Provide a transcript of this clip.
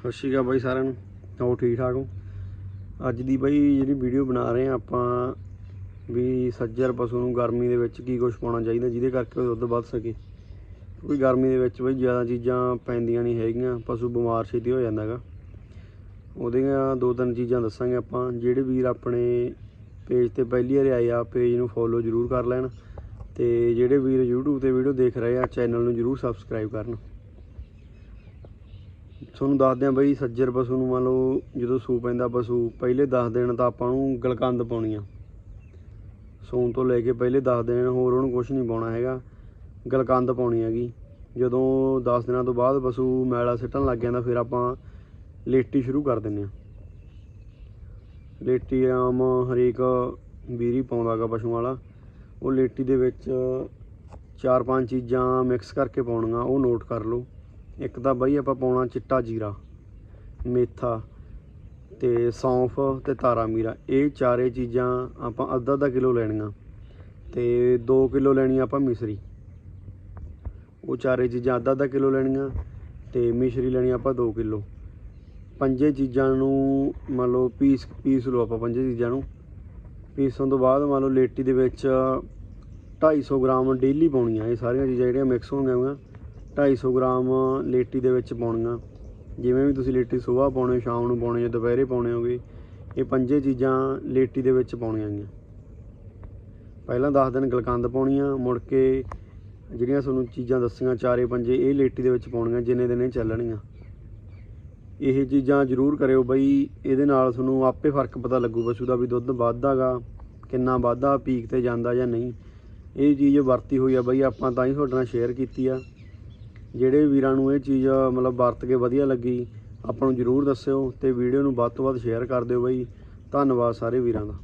ਸਤਿ ਸ਼੍ਰੀ ਅਕਾਲ ਬਾਈ ਸਾਰਿਆਂ ਨੂੰ। ਹੋ ਠੀਕ ਠਾਕ ਹੋ? ਅੱਜ ਦੀ ਬਾਈ ਜਿਹੜੀ ਵੀਡੀਓ ਬਣਾ ਰਹੇ ਆ ਆਪਾਂ, ਵੀ ਸੱਜਰ ਪਸ਼ੂ ਨੂੰ ਗਰਮੀ ਦੇ ਵਿੱਚ ਕੀ ਕੁਝ ਪਾਉਣਾ ਚਾਹੀਦਾ, ਜਿਹਦੇ ਕਰਕੇ ਉਹ ਦੁੱਧ ਵੱਧ ਸਕੇ। ਕਿਉਂਕਿ ਗਰਮੀ ਦੇ ਵਿੱਚ ਬਾਈ ਜ਼ਿਆਦਾ ਚੀਜ਼ਾਂ ਪੈਂਦੀਆਂ ਨਹੀਂ ਹੈਗੀਆਂ, ਪਸ਼ੂ ਬਿਮਾਰ ਛੇਤੀ ਹੋ ਜਾਂਦਾ ਹੈਗਾ। ਉਹਦੀਆਂ ਦੋ ਤਿੰਨ ਚੀਜ਼ਾਂ ਦੱਸਾਂਗੇ ਆਪਾਂ, ਜਿਹੜੇ ਵੀਰ ਆਪਣੇ ਪੇਜ ਤੇ ਪਹਿਲੀ ਵਾਰ ਆਏ ਆ, ਪੇਜ ਨੂੰ ਫੋਲੋ ਜ਼ਰੂਰ ਕਰ ਲੈਣ ਤੇ ਜਿਹੜੇ ਵੀਰ YouTube ਤੇ ਵੀਡੀਓ ਦੇਖ ਰਹੇ ਆ, ਚੈਨਲ ਨੂੰ ਜ਼ਰੂਰ ਸਬਸਕ੍ਰਾਈਬ ਕਰਨ। ਤੁਹਾਨੂੰ ਦੱਸਦੇ ਆ ਬਈ ਸੱਜਰ ਪਸ਼ੂ ਨੂੰ ਮੰਨ ਲਓ ਜਦੋਂ ਸੂ ਪੈਂਦਾ ਪਸ਼ੂ, ਪਹਿਲੇ 10 ਦਿਨ ਤਾਂ ਆਪਾਂ ਨੂੰ ਗਲਕੰਦ ਪਾਉਣੀ ਆ। ਸੂਣ ਤੋਂ ਲੈ ਕੇ ਪਹਿਲੇ 10 ਦਿਨ ਹੋਰ ਉਹਨੂੰ ਕੁਝ ਨਹੀਂ ਪਾਉਣਾ ਹੈਗਾ, ਗਲਕੰਦ ਪਾਉਣੀ ਹੈਗੀ। ਜਦੋਂ 10 ਦਿਨਾਂ ਤੋਂ ਬਾਅਦ ਪਸ਼ੂ ਮੈਲਾ ਸਿੱਟਣ ਲੱਗ ਜਾਂਦਾ, ਫਿਰ ਆਪਾਂ ਲੇਟੀ ਸ਼ੁਰੂ ਕਰ ਦਿੰਨੇ ਆ ਲੇਟੀ ਆਮ ਹਰੇਕ ਵੀਰੀ ਪਾਉਂਦਾਗਾ ਪਸ਼ੂ ਵਾਲਾ। ਉਹ ਲੇਟੀ ਦੇ ਵਿੱਚ ਚਾਰ ਪੰਜ ਚੀਜ਼ਾਂ ਮਿਕਸ ਕਰਕੇ ਪਾਉਣੀਆਂ, ਉਹ ਨੋਟ ਕਰ ਲਓ। ਇੱਕ ਤਾਂ ਬਾਈ ਆਪਾਂ ਪਾਉਣਾ ਚਿੱਟਾ ਜੀਰਾ, ਮੇਥਾ ਤੇ ਸੌਂਫ ਤੇ ਤਾਰਾ ਮੀਰਾ ਇਹ ਚਾਰੇ ਚੀਜ਼ਾਂ ਆਪਾਂ ਅੱਧਾ ਅੱਧਾ ਕਿਲੋ ਲੈਣੀਆਂ ਤੇ 2 ਕਿਲੋ ਲੈਣੀ ਆਪਾਂ ਮਿਸਰੀ। ਉਹ ਚਾਰੇ ਚੀਜ਼ਾਂ ਅੱਧਾ ਅੱਧਾ ਕਿਲੋ ਲੈਣੀਆਂ ਤੇ ਮਿਸ਼ਰੀ ਲੈਣੀ ਆਪਾਂ 2 ਕਿਲੋ। ਪੰਜੇ ਚੀਜ਼ਾਂ ਨੂੰ ਮੰਨ ਲਓ ਪੀਸ ਪੀਸ ਲਓ ਆਪਾਂ ਪੰਜੇ ਚੀਜ਼ਾਂ ਨੂੰ। ਪੀਸਣ ਤੋਂ ਬਾਅਦ ਮੰਨ ਲਓ ਲੇਟੀ ਦੇ ਵਿੱਚ 250 ਗ੍ਰਾਮ ਡੇਲੀ ਪਾਉਣੀਆਂ। ਇਹ ਸਾਰੀਆਂ ਚੀਜ਼ਾਂ ਜਿਹੜੀਆਂ ਮਿਕਸ ਹੋ ਗਈਆਂ 250 ਗ੍ਰਾਮ ਲੇਟੀ ਦੇ ਵਿੱਚ ਪਾਉਣੀਆਂ। ਜਿਵੇਂ ਵੀ ਤੁਸੀਂ ਲੇਟੀ ਸਵੇਰ ਪਾਉਣੇ ਹੋ, ਸ਼ਾਮ ਨੂੰ ਪਾਉਣੇ ਜਾਂ ਦੁਪਹਿਰੇ ਪਾਉਣੇ ਹੋਗੇ ਇਹ ਪੰਜੇ ਚੀਜ਼ਾਂ ਲੇਟੀ ਦੇ ਵਿੱਚ ਪਾਉਣੀਆਂ ਗੀਆਂ ਪਹਿਲਾਂ 10 ਦਿਨ ਗਲਕੰਦ ਪਾਉਣੀਆਂ ਮੁੜ ਕੇ ਜਿਹੜੀਆਂ ਤੁਹਾਨੂੰ ਚੀਜ਼ਾਂ ਦੱਸੀਆਂ ਚਾਰੇ ਪੰਜੇ ਇਹ ਲੇਟੀ ਦੇ ਵਿੱਚ ਪਾਉਣੀਆਂ ਜਿੰਨੇ ਦਿਨ ਇਹ ਚੱਲਣੀਆਂ। ਇਹ ਚੀਜ਼ਾਂ ਜ਼ਰੂਰ ਕਰਿਓ ਬਈ ਇਹਦੇ ਨਾਲ ਤੁਹਾਨੂੰ ਆਪੇ ਫ਼ਰਕ ਪਤਾ ਲੱਗੂ ਪਸ਼ੂ ਦਾ ਵੀ ਦੁੱਧ ਵੱਧਦਾਗਾ ਕਿੰਨਾ ਵੱਧਦਾ ਪੀਕ ਤੇ ਜਾਂਦਾ ਜਾਂ ਨਹੀਂ। ਇਹ ਚੀਜ਼ ਵਰਤੀ ਹੋਈ ਆ ਬਈ ਆਪਾਂ ਤਾਂ ਹੀ ਤੁਹਾਡੇ ਨਾਲ ਸ਼ੇਅਰ ਕੀਤੀ ਆ। ਜਿਹੜੇ ਵੀਰਾਂ ਨੂੰ ਇਹ ਚੀਜ਼, ਮਤਲਬ ਵਰਤ ਕੇ ਵਧੀਆ ਲੱਗੀ, ਆਪਾਂ ਨੂੰ ਜਰੂਰ ਦੱਸਿਓ ਤੇ ਵੀਡੀਓ ਨੂੰ ਵੱਧ ਤੋਂ ਵੱਧ ਸ਼ੇਅਰ ਕਰ ਦਿਓ ਬਈ। ਧੰਨਵਾਦ ਸਾਰੇ ਵੀਰਾਂ ਦਾ।